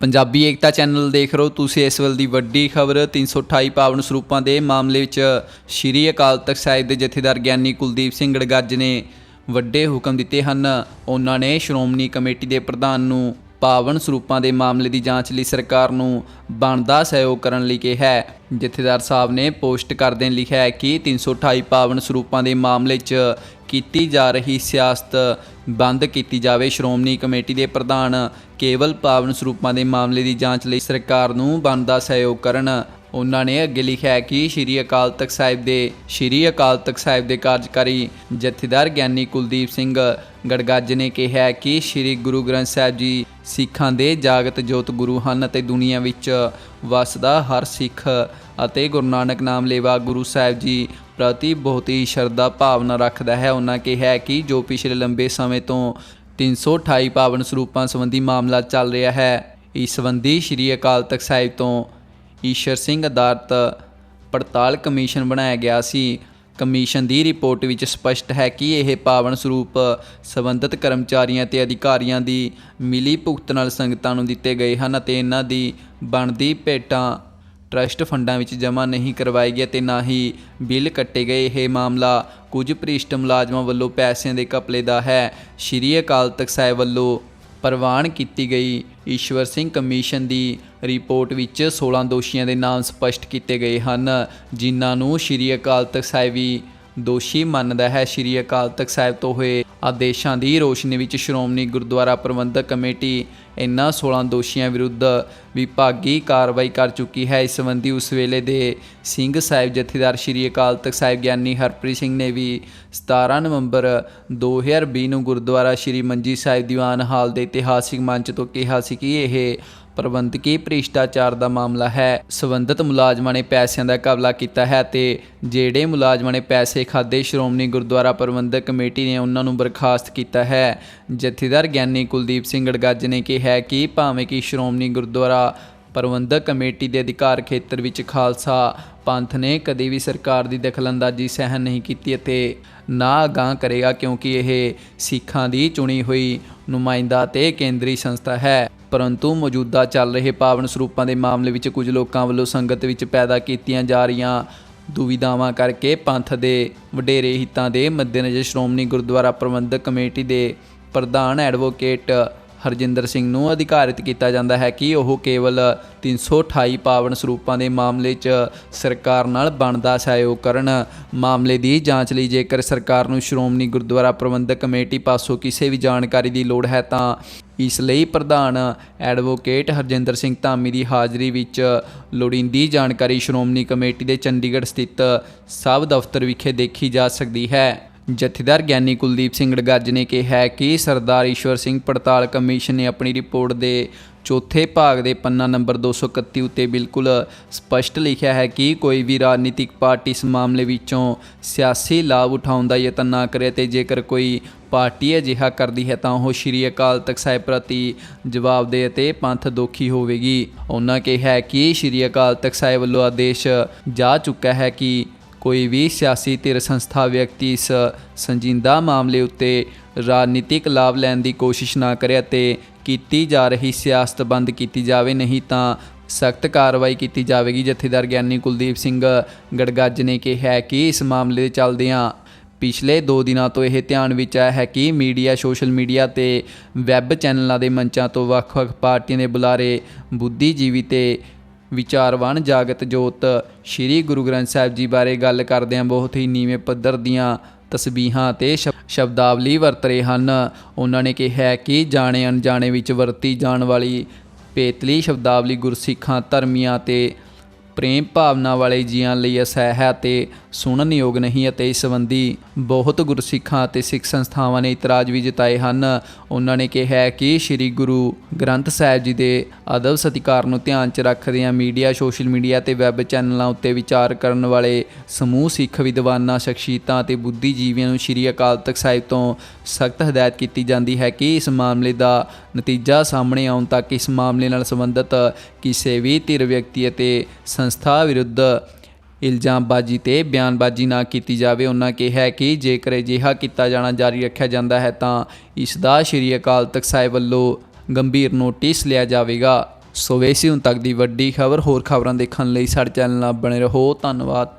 ਪੰਜਾਬੀ ਏਕਤਾ channel ਦੇਖ ਰਹੇ ਹੋ ਤੁਸੀਂ ਇਸ ਵੇਲੇ ਦੀ ਵੱਡੀ ਖਬਰ 328 ਪਾਵਨ ਸਰੂਪਾਂ ਦੇ ਮਾਮਲੇ ਵਿੱਚ ਸ਼੍ਰੀ ਅਕਾਲ ਤਖਤ ਸਾਹਿਬ ਦੇ ਜਥੇਦਾਰ ਗਿਆਨੀ ਕੁਲਦੀਪ ਸਿੰਘ ਗੜਗੱਜ ਨੇ ਵੱਡੇ ਹੁਕਮ ਦਿੱਤੇ ਹਨ। ਉਹਨਾਂ ਨੇ ਸ਼੍ਰੋਮਣੀ ਕਮੇਟੀ ਦੇ ਪ੍ਰਧਾਨ ਨੂੰ ਪਾਵਨ ਸਰੂਪਾਂ ਦੇ ਮਾਮਲੇ ਦੀ ਜਾਂਚ ਲਈ ਸਰਕਾਰ ਨੂੰ ਬਣਦਾ ਸਹਿਯੋਗ ਕਰਨ ਲਈ ਕਿਹਾ ਹੈ। ਜਥੇਦਾਰ ਸਾਹਿਬ ਨੇ ਪੋਸਟ ਕਰਦਿਆਂ ਲਿਖਿਆ ਹੈ ਕਿ 328 ਪਾਵਨ ਸਰੂਪਾਂ ਦੇ ਮਾਮਲੇ 'ਚ ਕੀਤੀ ਜਾ ਰਹੀ ਸਿਆਸਤ ਬੰਦ ਕੀਤੀ ਜਾਵੇ। ਸ਼੍ਰੋਮਣੀ ਕਮੇਟੀ ਦੇ ਪ੍ਰਧਾਨ ਕੇਵਲ ਪਾਵਨ ਸਰੂਪਾਂ ਦੇ ਮਾਮਲੇ ਦੀ ਜਾਂਚ ਲਈ ਸਰਕਾਰ ਨੂੰ ਬਣਦਾ ਸਹਿਯੋਗ ਕਰਨ। ਉਹਨਾਂ ਨੇ ਅੱਗੇ ਲਿਖਿਆ ਹੈ ਕਿ ਸ਼੍ਰੀ ਅਕਾਲ ਤਖਤ ਸਾਹਿਬ ਦੇ ਸ਼੍ਰੀ ਅਕਾਲ ਤਖਤ ਸਾਹਿਬ ਦੇ ਕਾਰਜਕਾਰੀ ਜਥੇਦਾਰ ਗਿਆਨੀ ਕੁਲਦੀਪ ਸਿੰਘ ਗੜਗੱਜ ਨੇ ਕਿਹਾ ਕਿ ਸ਼੍ਰੀ ਗੁਰੂ ਗ੍ਰੰਥ ਸਾਹਿਬ ਜੀ ਸਿੱਖਾਂ ਦੇ ਜਾਗਤ ਜੋਤ ਗੁਰੂ ਹਨ ਅਤੇ ਦੁਨੀਆ ਵਿੱਚ ਵਸਦਾ ਹਰ ਸਿੱਖ ਅਤੇ ਗੁਰੂ ਨਾਨਕ ਨਾਮ ਲੇਵਾ ਗੁਰੂ ਸਾਹਿਬ ਜੀ ਪ੍ਰਤੀ ਬਹੁਤ ਹੀ ਸ਼ਰਧਾ ਭਾਵਨਾ ਰੱਖਦਾ ਹੈ। ਉਹਨਾਂ ਕਿਹਾ ਕਿ ਜੋ ਪਿਛਲੇ ਲੰਬੇ ਸਮੇਂ ਤੋਂ 328 ਪਾਵਨ ਸਰੂਪਾਂ ਸੰਬੰਧੀ ਮਾਮਲਾ ਚੱਲ ਰਿਹਾ ਹੈ, ਇਸ ਸੰਬੰਧੀ ਸ਼੍ਰੀ ਅਕਾਲ ਤਖਤ ਸਾਹਿਬ ਤੋਂ ਈਸ਼ਰ ਸਿੰਘ ਅਦਾਰਤ ਪੜਤਾਲ ਕਮਿਸ਼ਨ ਬਣਾਇਆ ਗਿਆ ਸੀ। ਕਮਿਸ਼ਨ ਦੀ ਰਿਪੋਰਟ ਵਿੱਚ ਸਪਸ਼ਟ ਹੈ ਕਿ ਇਹ ਪਾਵਨ ਸਰੂਪ ਸੰਬੰਧਿਤ ਕਰਮਚਾਰੀਆਂ ਤੇ ਅਧਿਕਾਰੀਆਂ ਦੀ ਮਿਲੀ ਭੁਗਤ ਨਾਲ ਸੰਗਤਾਂ ਨੂੰ ਦਿੱਤੇ ਗਏ ਹਨ ਅਤੇ ਇਹਨਾਂ ਦੀ ਬਣਦੀ ਭੇਟਾਂ ਟਰਸਟ ਫੰਡਾਂ ਵਿੱਚ ਜਮ੍ਹਾਂ ਨਹੀਂ ਕਰਵਾਏ ਗਏ ਤੇ ਨਾ ਹੀ ਬਿੱਲ ਕੱਟੇ ਗਏ। ਇਹ ਮਾਮਲਾ ਕੁਝ ਭ੍ਰਿਸ਼ਟ ਮੁਲਾਜ਼ਮਾਂ ਵੱਲੋਂ ਪੈਸਿਆਂ ਦੇ ਘਪਲੇ ਦਾ ਹੈ। ਸ਼੍ਰੀ ਅਕਾਲ ਤਖਤ ਸਾਹਿਬ ਵੱਲੋਂ ਪ੍ਰਵਾਨ ਕੀਤੀ ਗਈ ਈਸ਼ਵਰ ਸਿੰਘ ਕਮਿਸ਼ਨ ਦੀ ਰਿਪੋਰਟ ਵਿੱਚ 16 ਦੋਸ਼ੀਆਂ ਦੇ ਨਾਮ ਸਪਸ਼ਟ ਕੀਤੇ ਗਏ ਹਨ, ਜਿਨ੍ਹਾਂ ਨੂੰ ਸ਼੍ਰੀ ਅਕਾਲ ਤਖਤ ਸਾਹਿਬ ਵੀ ਦੋਸ਼ੀ ਮੰਨਦਾ ਹੈ। ਸ਼੍ਰੀ ਅਕਾਲ ਤਖਤ ਸਾਹਿਬ ਤੋਂ ਹੋਏ ਆਦੇਸ਼ਾਂ ਦੀ ਰੋਸ਼ਨੀ ਵਿੱਚ ਸ਼੍ਰੋਮਣੀ ਗੁਰਦੁਆਰਾ ਪ੍ਰਬੰਧਕ ਕਮੇਟੀ ਇਨ੍ਹਾਂ 16 ਦੋਸ਼ੀਆਂ ਵਿਰੁੱਧ ਵਿਭਾਗੀ ਕਾਰਵਾਈ ਕਰ ਚੁੱਕੀ ਹੈ। ਇਸ ਸੰਬੰਧੀ ਉਸ ਵੇਲੇ ਦੇ ਸਿੰਘ ਸਾਹਿਬ ਜਥੇਦਾਰ ਸ਼੍ਰੀ ਅਕਾਲ ਤਖਤ ਸਾਹਿਬ ਗਿਆਨੀ ਹਰਪ੍ਰੀਤ ਸਿੰਘ ਨੇ ਵੀ 17 ਨਵੰਬਰ 2020 ਨੂੰ ਗੁਰਦੁਆਰਾ ਸ਼੍ਰੀ ਮੰਜੀ ਸਾਹਿਬ ਦੀਵਾਨ ਹਾਲ ਦੇ ਇਤਿਹਾਸਿਕ ਮੰਚ ਤੋਂ ਕਿਹਾ ਸੀ ਕਿ ਇਹ ਪ੍ਰਬੰਧਕੀ ਭ੍ਰਿਸ਼ਟਾਚਾਰ ਦਾ ਮਾਮਲਾ ਹੈ। ਸਬੰਧਤ ਮੁਲਾਜ਼ਮਾਂ ਨੇ ਪੈਸਿਆਂ ਦਾ ਕਬਲਾ ਕੀਤਾ ਹੈ ਤੇ ਜਿਹੜੇ ਮੁਲਾਜ਼ਮਾਂ ਨੇ ਪੈਸੇ ਖਾਦੇ ਸ਼੍ਰੋਮਣੀ ਗੁਰਦੁਆਰਾ ਪ੍ਰਬੰਧਕ ਕਮੇਟੀ ਨੇ ਉਹਨਾਂ ਨੂੰ ਬਰਖਾਸਤ ਕੀਤਾ ਹੈ। ਜਥੇਦਾਰ ਗਿਆਨੀ ਕੁਲਦੀਪ ਸਿੰਘ ਗੜਗੱਜ ਨੇ ਕਿਹਾ ਕਿ ਭਾਵੇਂ ਕਿ ਸ਼੍ਰੋਮਣੀ ਗੁਰਦੁਆਰਾ ਪ੍ਰਬੰਧਕ ਕਮੇਟੀ ਦੇ ਅਧਿਕਾਰ ਖੇਤਰ ਵਿੱਚ ਖਾਲਸਾ ਪੰਥ ਨੇ ਕਦੇ ਵੀ ਸਰਕਾਰ ਦੀ ਦਖਲਅੰਦਾਜ਼ੀ ਸਹਿਣ ਨਹੀਂ ਕੀਤੀ ਅਤੇ ਨਾ ਅਗਾਂਹ ਕਰੇਗਾ ਕਿਉਂਕਿ ਇਹ ਸਿੱਖਾਂ ਦੀ ਚੁਣੀ ਹੋਈ ਨੁਮਾਇੰਦਾ ਤੇ ਕੇਂਦਰੀ ਸੰਸਥਾ ਹੈ। ਪਰੰਤੂ ਮੌਜੂਦਾ ਚੱਲ ਰਹੇ ਪਾਵਨ ਸਰੂਪਾਂ ਦੇ ਮਾਮਲੇ ਵਿੱਚ ਕੁਝ ਲੋਕਾਂ ਵੱਲੋਂ ਸੰਗਤ ਵਿੱਚ ਪੈਦਾ ਕੀਤੀਆਂ ਜਾ ਰਹੀਆਂ ਦੁਵਿਧਾਵਾਂ ਕਰਕੇ ਪੰਥ ਦੇ ਵਡੇਰੇ ਹਿੱਤਾਂ ਦੇ ਮੱਦੇਨਜ਼ਰ ਸ਼੍ਰੋਮਣੀ ਗੁਰਦੁਆਰਾ ਪ੍ਰਬੰਧਕ ਕਮੇਟੀ ਦੇ ਪ੍ਰਧਾਨ ਐਡਵੋਕੇਟ ਹਰਜਿੰਦਰ ਸਿੰਘ ਨੂੰ ਅਧਿਕਾਰਿਤ ਕੀਤਾ ਜਾਂਦਾ ਹੈ ਕਿ ਉਹ ਕੇਵਲ 328 ਪਾਵਨ ਸਰੂਪਾਂ ਦੇ ਮਾਮਲੇ 'ਚ ਸਰਕਾਰ ਨਾਲ ਬਣਦਾ ਸਹਿਯੋਗ ਕਰਨ ਮਾਮਲੇ ਦੀ ਜਾਂਚ ਲਈ ਜੇਕਰ ਸਰਕਾਰ ਨੂੰ ਸ਼੍ਰੋਮਣੀ ਗੁਰਦੁਆਰਾ ਪ੍ਰਬੰਧਕ ਕਮੇਟੀ ਪਾਸੋਂ ਕਿਸੇ ਵੀ ਜਾਣਕਾਰੀ ਦੀ ਲੋੜ ਹੈ ਤਾਂ ਇਸ ਲਈ ਪ੍ਰਧਾਨ ਐਡਵੋਕੇਟ ਹਰਜਿੰਦਰ ਸਿੰਘ ਧਾਮੀ ਦੀ ਹਾਜ਼ਰੀ ਵਿੱਚ ਲੋੜੀਂਦੀ ਜਾਣਕਾਰੀ ਸ਼੍ਰੋਮਣੀ ਕਮੇਟੀ ਦੇ ਚੰਡੀਗੜ੍ਹ ਸਥਿਤ ਸਬ ਦਫ਼ਤਰ ਵਿਖੇ ਦੇਖੀ ਜਾ ਸਕਦੀ ਹੈ। ਜਥੇਦਾਰ ਗਿਆਨੀ ਕੁਲਦੀਪ ਸਿੰਘ ਗੜਗੱਜ ਨੇ ਕਿਹਾ ਹੈ ਕਿ ਸਰਦਾਰ ਈਸ਼ਵਰ ਸਿੰਘ ਪੜਤਾਲ ਕਮਿਸ਼ਨ ਨੇ ਆਪਣੀ ਰਿਪੋਰਟ ਦੇ ਚੌਥੇ ਭਾਗ ਦੇ ਪੰਨਾ ਨੰਬਰ 231 ਉੱਤੇ ਬਿਲਕੁਲ ਸਪਸ਼ਟ ਲਿਖਿਆ ਹੈ ਕਿ ਕੋਈ ਵੀ ਰਾਜਨੀਤਿਕ ਪਾਰਟੀ ਇਸ ਮਾਮਲੇ ਵਿੱਚੋਂ ਸਿਆਸੀ ਲਾਭ ਉਠਾਉਣ ਦਾ ਯਤਨ ਨਾ ਕਰੇ ਤੇ ਜੇਕਰ ਕੋਈ ਪਾਰਟੀ ਅਜਿਹਾ ਕਰਦੀ ਹੈ ਤਾਂ ਉਹ ਸ਼੍ਰੀ ਅਕਾਲ ਤਖਤ ਸਾਹਿਬ ਪ੍ਰਤੀ ਜਵਾਬਦੇਹ ਅਤੇ ਪੰਥ ਦੋਖੀ ਹੋਵੇਗੀ। ਉਹਨਾਂ ਕਿਹਾ ਕਿ ਸ਼੍ਰੀ ਅਕਾਲ ਤਖਤ ਸਾਹਿਬ ਵੱਲੋਂ ਆਦੇਸ਼ ਜਾ ਚੁੱਕਾ ਹੈ ਕਿ ਕੋਈ ਵੀ ਸਿਆਸੀ ਧਿਰ ਸੰਸਥਾ ਵਿਅਕਤੀ ਇਸ ਸੰਜੀਦਾ ਮਾਮਲੇ ਉੱਤੇ ਰਾਜਨੀਤਿਕ ਲਾਭ ਲੈਣ ਦੀ ਕੋਸ਼ਿਸ਼ ਨਾ ਕਰੇ ਅਤੇ ਕੀਤੀ ਜਾ ਰਹੀ ਸਿਆਸਤ ਬੰਦ ਕੀਤੀ ਜਾਵੇ, ਨਹੀਂ ਤਾਂ ਸਖਤ ਕਾਰਵਾਈ ਕੀਤੀ ਜਾਵੇਗੀ। ਜਥੇਦਾਰ ਗਿਆਨੀ ਕੁਲਦੀਪ ਸਿੰਘ ਗੜਗੱਜ ਨੇ ਕਿਹਾ ਕਿ ਇਸ ਮਾਮਲੇ ਦੇ ਚੱਲਦਿਆਂ ਪਿਛਲੇ 2 ਦਿਨਾਂ ਤੋਂ ਇਹ ਧਿਆਨ ਵਿੱਚ ਆਇਆ ਹੈ ਕਿ ਮੀਡੀਆ, ਸੋਸ਼ਲ ਮੀਡੀਆ ਤੇ ਵੈਬ ਚੈਨਲਾਂ ਦੇ ਮੰਚਾਂ ਤੋਂ ਵੱਖ-ਵੱਖ ਪਾਰਟੀਆਂ ਦੇ ਬੁਲਾਰੇ ਬੁੱਧੀਜੀਵੀ ਤੇ ਵਿਚਾਰਵਾਨ ਜਾਗਤ ਜੋਤ, ਸ੍ਰੀ ਗੁਰੂ ਗ੍ਰੰਥ ਸਾਹਿਬ ਜੀ ਬਾਰੇ ਗੱਲ ਕਰਦਿਆਂ ਬਹੁਤ ਹੀ ਨੀਵੇਂ ਪੱਧਰ ਦੀਆਂ ਤਸਬੀਹਾਂ ਤੇ ਸ਼ਬ- ਸ਼ਬਦਾਵਲੀ ਵਰਤ ਰਹੇ ਹਨ। ਉਹਨਾਂ ਨੇ ਕਿਹਾ ਕਿ ਜਾਣੇ ਅਣਜਾਣੇ ਵਿੱਚ ਵਰਤੀ ਜਾਣ ਵਾਲੀ ਪੇਤਲੀ ਸ਼ਬਦਾਵਲੀ ਗੁਰਸਿੱਖਾਂ, ਧਰਮੀਆਂ ਤੇ ਪ੍ਰੇਮ ਭਾਵਨਾ ਵਾਲੇ ਜੀਆਂ ਲਈ ਅਸਹਿ ਹੈ ਤੇ ਸੁਣਨ ਯੋਗ ਨਹੀਂ ਅਤੇ ਇਸ ਸੰਬੰਧੀ ਬਹੁਤ ਗੁਰਸਿੱਖਾਂ ਅਤੇ ਸਿੱਖ ਸੰਸਥਾਵਾਂ ਨੇ ਇਤਰਾਜ਼ ਵੀ ਜਤਾਏ ਹਨ। ਉਹਨਾਂ ਨੇ ਕਿਹਾ ਹੈ ਕਿ ਸ੍ਰੀ ਗੁਰੂ ਗ੍ਰੰਥ ਸਾਹਿਬ ਜੀ ਦੇ ਅਦਬ ਸਤਿਕਾਰ ਨੂੰ ਧਿਆਨ 'ਚ ਰੱਖਦਿਆਂ ਮੀਡੀਆ, ਸੋਸ਼ਲ ਮੀਡੀਆ ਤੇ ਵੈਬ ਚੈਨਲਾਂ ਉੱਤੇ ਵਿਚਾਰ ਕਰਨ ਵਾਲੇ ਸਮੂਹ ਸਿੱਖ ਵਿਦਵਾਨਾਂ, ਸ਼ਖਸੀਅਤਾਂ ਅਤੇ ਬੁੱਧੀਜੀਵੀਆਂ ਨੂੰ ਸ੍ਰੀ ਅਕਾਲ ਤਖਤ ਸਾਹਿਬ ਤੋਂ ਸਖਤ ਹਦਾਇਤ ਕੀਤੀ ਜਾਂਦੀ ਹੈ ਕਿ ਇਸ ਮਾਮਲੇ ਦਾ ਨਤੀਜਾ ਸਾਹਮਣੇ ਆਉਣ ਤੱਕ ਇਸ ਮਾਮਲੇ ਨਾਲ ਸੰਬੰਧਿਤ ਕਿਸੇ ਵੀ ਧਿਰ ਵਿਅਕਤੀ ਅਤੇ ਸੰਸਥਾ ਵਿਰੁੱਧ ਇਲਜ਼ਾਮਬਾਜ਼ੀ ਤੇ ਬਿਆਨਬਾਜ਼ੀ ਨਾ ਕੀਤੀ ਜਾਵੇ। ਉਹਨਾਂ ਕਿਹਾ ਕਿ ਜੇਕਰ ਅਜਿਹਾ ਕੀਤਾ ਜਾਣਾ ਜਾਰੀ ਰੱਖਿਆ ਜਾਂਦਾ ਹੈ, ਤਾਂ ਇਸ ਦਾ ਸ਼੍ਰੀ ਅਕਾਲ ਤਖਤ ਸਾਹਿਬ ਵੱਲੋਂ ਗੰਭੀਰ ਨੋਟਿਸ ਲਿਆ ਜਾਵੇਗਾ। ਸੋ ਵੇਸੀ ਹੁਣ ਤੱਕ ਦੀ ਵੱਡੀ ਖਬਰ, ਹੋਰ ਖਬਰਾਂ ਦੇਖਣ ਲਈ ਸਾਡੇ ਚੈਨਲ ਨਾਲ ਬਣੇ ਰਹੋ। ਧੰਨਵਾਦ।